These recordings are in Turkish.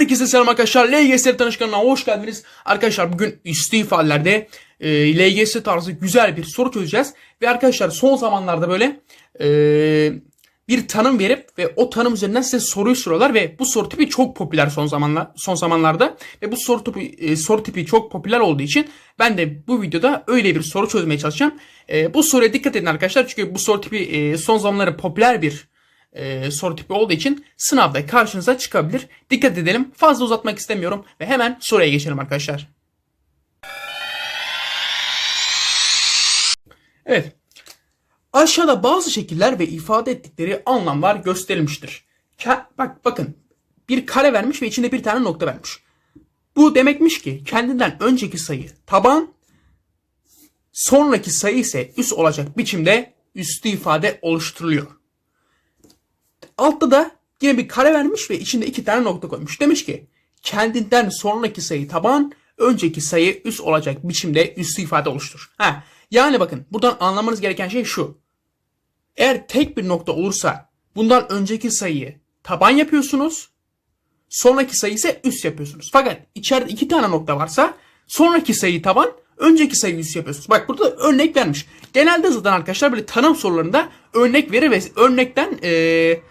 Herkese selam arkadaşlar. LGS tanışkanına hoş geldiniz. Arkadaşlar bugün üstü ifadelerde e, LGS tarzı güzel bir soru çözeceğiz. Ve arkadaşlar son zamanlarda böyle e, bir tanım verip ve o tanım üzerinden size soruyu soruyorlar ve bu soru tipi çok popüler son zamanlar son zamanlarda ve bu soru tipi e, soru tipi çok popüler olduğu için ben de bu videoda öyle bir soru çözmeye çalışacağım. E, bu soruya dikkat edin arkadaşlar çünkü bu soru tipi e, son zamanlarda popüler bir e, soru tipi olduğu için sınavda karşınıza çıkabilir. Dikkat edelim. Fazla uzatmak istemiyorum ve hemen soruya geçelim arkadaşlar. Evet. Aşağıda bazı şekiller ve ifade ettikleri anlamlar gösterilmiştir. Ka- bak bakın bir kare vermiş ve içinde bir tane nokta vermiş. Bu demekmiş ki kendinden önceki sayı taban, sonraki sayı ise üst olacak biçimde üstü ifade oluşturuluyor. Altta da yine bir kare vermiş ve içinde iki tane nokta koymuş. Demiş ki kendinden sonraki sayı taban, önceki sayı üst olacak biçimde üstü ifade oluştur. Ha, yani bakın buradan anlamanız gereken şey şu. Eğer tek bir nokta olursa bundan önceki sayıyı taban yapıyorsunuz. Sonraki sayı ise üst yapıyorsunuz. Fakat içeride iki tane nokta varsa sonraki sayı taban, önceki sayı üst yapıyorsunuz. Bak burada örnek vermiş. Genelde zaten arkadaşlar böyle tanım sorularında örnek verir ve örnekten eee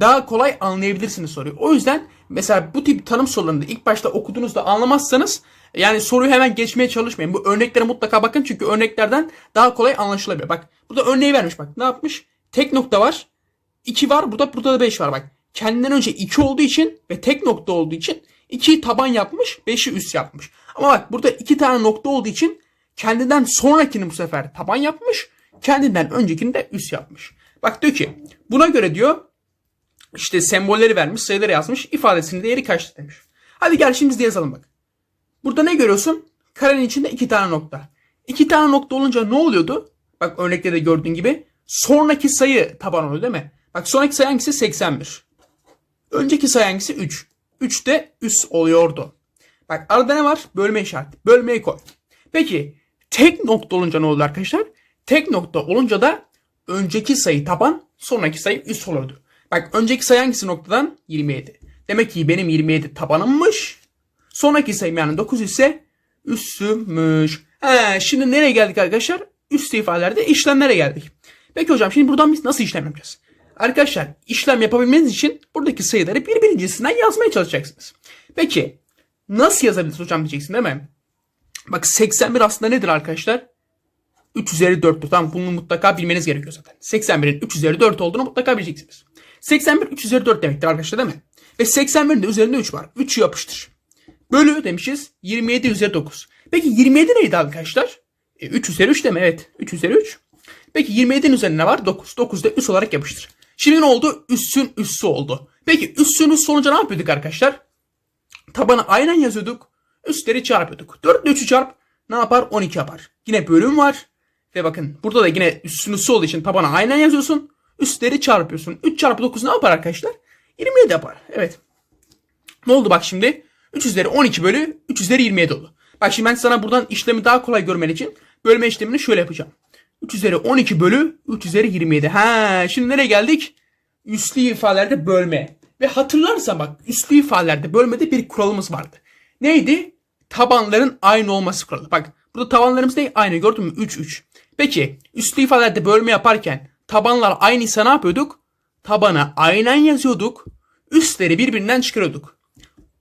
daha kolay anlayabilirsiniz soruyu. O yüzden mesela bu tip tanım sorularında ilk başta okuduğunuzda anlamazsanız yani soruyu hemen geçmeye çalışmayın. Bu örneklere mutlaka bakın çünkü örneklerden daha kolay anlaşılabiliyor. Bak burada örneği vermiş bak. Ne yapmış? Tek nokta var. 2 var. Burada burada da 5 var bak. Kendinden önce 2 olduğu için ve tek nokta olduğu için 2'yi taban yapmış, 5'i üst yapmış. Ama bak burada 2 tane nokta olduğu için kendinden sonrakini bu sefer taban yapmış, kendinden öncekini de üst yapmış. Bak diyor ki buna göre diyor işte sembolleri vermiş, sayıları yazmış, ifadesinin değeri kaçtı demiş. Hadi gel şimdi biz de yazalım bak. Burada ne görüyorsun? Karenin içinde iki tane nokta. İki tane nokta olunca ne oluyordu? Bak örnekte de gördüğün gibi sonraki sayı taban oluyor değil mi? Bak sonraki sayı hangisi? 81. Önceki sayı hangisi? 3. 3 de üst oluyordu. Bak arada ne var? Bölme işareti. Bölmeyi koy. Peki tek nokta olunca ne oldu arkadaşlar? Tek nokta olunca da önceki sayı taban, sonraki sayı üst olurdu. Bak önceki sayı hangisi noktadan? 27. Demek ki benim 27 tabanımmış. Sonraki sayım yani 9 ise üstümüş. He, şimdi nereye geldik arkadaşlar? Üst ifadelerde işlemlere geldik. Peki hocam şimdi buradan biz nasıl işlem yapacağız? Arkadaşlar işlem yapabilmeniz için buradaki sayıları birbirincisinden yazmaya çalışacaksınız. Peki nasıl yazabiliriz hocam diyeceksin değil mi? Bak 81 aslında nedir arkadaşlar? 3 üzeri 4'tür. Tamam bunu mutlaka bilmeniz gerekiyor zaten. 81'in 3 üzeri 4 olduğunu mutlaka bileceksiniz. 81 3 üzeri 4 demektir arkadaşlar değil mi? Ve 81'in de üzerinde 3 var. 3'ü yapıştır. Bölü demişiz 27 üzeri 9. Peki 27 neydi arkadaşlar? E, 3 üzeri 3 deme evet. 3 üzeri 3. Peki 27'nin üzerinde ne var? 9. 9 da üst olarak yapıştır. Şimdi ne oldu? Üssün üssü oldu. Peki üssün üssü olunca ne yapıyorduk arkadaşlar? Tabanı aynen yazıyorduk. Üstleri çarpıyorduk. 4 ile 3'ü çarp ne yapar? 12 yapar. Yine bölüm var. Ve bakın burada da yine üssün üssü olduğu için tabana aynen yazıyorsun. Üstleri çarpıyorsun. 3 çarpı 9 ne yapar arkadaşlar? 27 yapar. Evet. Ne oldu bak şimdi? 3 üzeri 12 bölü 3 üzeri 27 oldu. Bak şimdi ben sana buradan işlemi daha kolay görmen için bölme işlemini şöyle yapacağım. 3 üzeri 12 bölü 3 üzeri 27. Ha, şimdi nereye geldik? Üslü ifadelerde bölme. Ve hatırlarsan bak üslü ifadelerde bölmede bir kuralımız vardı. Neydi? Tabanların aynı olması kuralı. Bak burada tabanlarımız ne? Aynı gördün mü? 3 3. Peki üslü ifadelerde bölme yaparken tabanlar aynıysa ne yapıyorduk? Tabana aynen yazıyorduk. Üstleri birbirinden çıkarıyorduk.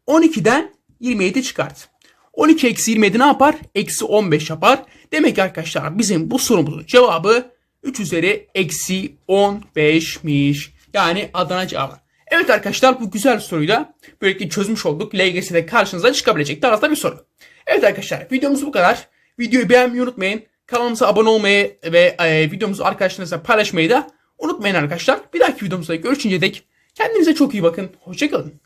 12'den 27 çıkart. 12 eksi 27 ne yapar? Eksi 15 yapar. Demek ki arkadaşlar bizim bu sorumuzun cevabı 3 üzeri eksi 15'miş. Yani Adana cevabı. Evet arkadaşlar bu güzel soruyu da böylelikle çözmüş olduk. LGS'de karşınıza çıkabilecek tarzda bir soru. Evet arkadaşlar videomuz bu kadar. Videoyu beğenmeyi unutmayın. Kanalımıza abone olmayı ve e, videomuzu arkadaşlarınızla paylaşmayı da unutmayın arkadaşlar. Bir dahaki videomuzda görüşünce dek kendinize çok iyi bakın. Hoşçakalın.